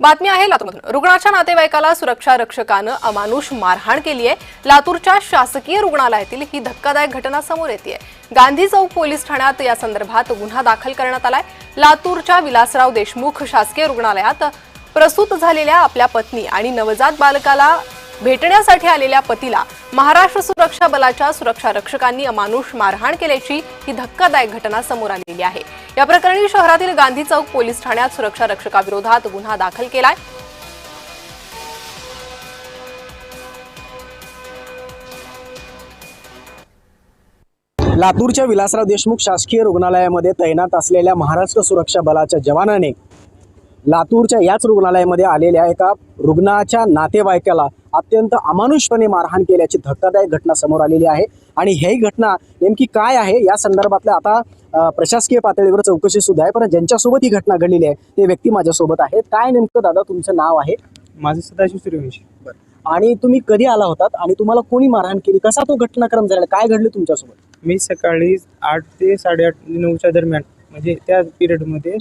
बातमी आहे लातूरमधून. रुग्णाच्या नातेवाईकाला सुरक्षा रक्षकानं अमानुष मारहाण केली आहे. लातूरच्या शासकीय रुग्णालयातील ही धक्कादायक घटना समोर येते गांधी चौक पोलीस ठाण्यात या संदर्भात गुन्हा दाखल करण्यात आलाय. लातूरच्या विलासराव देशमुख शासकीय रुग्णालयात प्रसूत झालेल्या आपल्या पत्नी आणि नवजात बालकाला भेटण्यासाठी आलेल्या पतीला महाराष्ट्र सुरक्षा बलाच्या सुरक्षा रक्षकांनी अमानुष मारहाण केल्याची ही धक्कादायक घटना समोर आलेली आहे. या प्रकरणी शहरातील गांधी चौक पोलीस ठाण्यात सुरक्षा रक्षकाविरोधात गुन्हा दाखल केलाय. लातूरच्या विलासराव देशमुख शासकीय रुग्णालयामध्ये तैनात असलेल्या महाराष्ट्र सुरक्षा बलाच्या जवानाने लातूरच्या याच रुग्णालयामध्ये आलेल्या एका रुग्णाच्या नातेवाईकाला अत्यंत अमानुषपणे मारहाण केल्याची धक्कादायक घटना समोर आलेली आहे. आणि ही घटना नेमकी काय आहे? या संदर्भातल्या आता प्रशासकीय पातळीवर चौकशी सुद्धा आहे. पण ज्यांच्यासोबत ही घटना घडलेली आहे ते व्यक्ती माझ्यासोबत आहेत. काय नेमकं दादा तुमचं नाव आहे? माझं सदाशिव सूर्यवंशी. आणि तुम्ही कधी आला होतात आणि तुम्हाला कोणी मारहाण केली? कसा तो घटनाक्रम झाला काय घडलं तुमच्यासोबत? मी सकाळी आठ ते साडेआठ नऊच्या दरम्यान म्हणजे त्या पिरियडमध्ये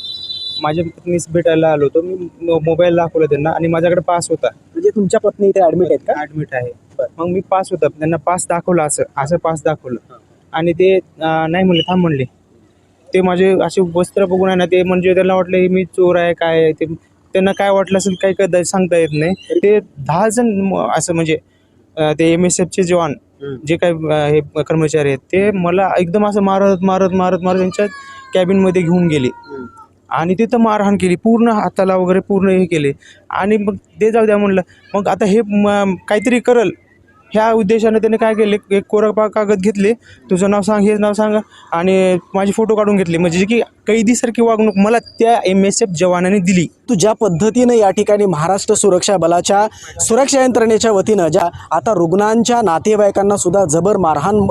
माझ्या पत्नीस भेटायला आलो होतो. मी मो- मोबाईल दाखवला त्यांना आणि माझ्याकडे पास होता. म्हणजे तुमच्या पत्नी इथे ऍडमिट आहेत का? ऍडमिट आहे. मग मी पास होता. त्यांना पास दाखवला असं असं पास दाखवलं. आणि ते अं, नाही म्हणले थांब म्हणले. ते माझे असे वस्त्र बघून आहे ना ते म्हणजे त्यांना वाटलं हे मी चोर आहे काय आहे? ते त्यांना काय वाटलं असेल काही कदा सांगता येत नाही. ते दहा जण म- असं म्हणजे अं, ते एम एस एफचे जवान जे काही अं, हे कर्मचारी आहेत ते मला एकदम असं मारत मारत मारत मारत त्यांच्या कॅबिनमध्ये घेऊन गेले. आणि तिथं मारहाण केली पूर्ण हाताला वगैरे पूर्ण हे केले. आणि मग ते जाऊ द्या म्हणलं. मग आता हे म- काहीतरी करल. ह्या उद्देशाने त्याने काय केले एक कोरा कागद घेतले. तुझं नाव सांग हे नाव सांगा. आणि माझे फोटो काढून घेतले. म्हणजे की कैदीसारखी वागणूक मला त्या एम एस एफ जवानाने दिली. तू ज्या पद्धतीनं या ठिकाणी महाराष्ट्र सुरक्षा बलाच्या सुरक्षा यंत्रणेच्या वतीनं ज्या आता रुग्णांच्या नातेवाईकांना सुद्धा जबर मारहाण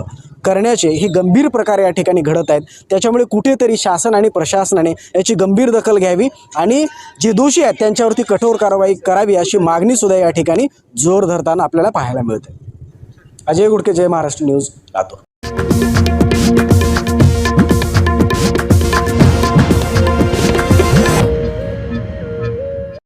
करण्याचे हे गंभीर प्रकार या ठिकाणी घडत आहेत. त्याच्यामुळे कुठेतरी शासन आणि प्रशासनाने याची गंभीर दखल घ्यावी आणि जे दोषी आहेत त्यांच्यावरती कठोर कारवाई करावी अशी मागणीसुद्धा या ठिकाणी जोर धरताना आपल्याला पाहायला मिळते अजय गुडके जय महाराष्ट्र न्यूज लातूर.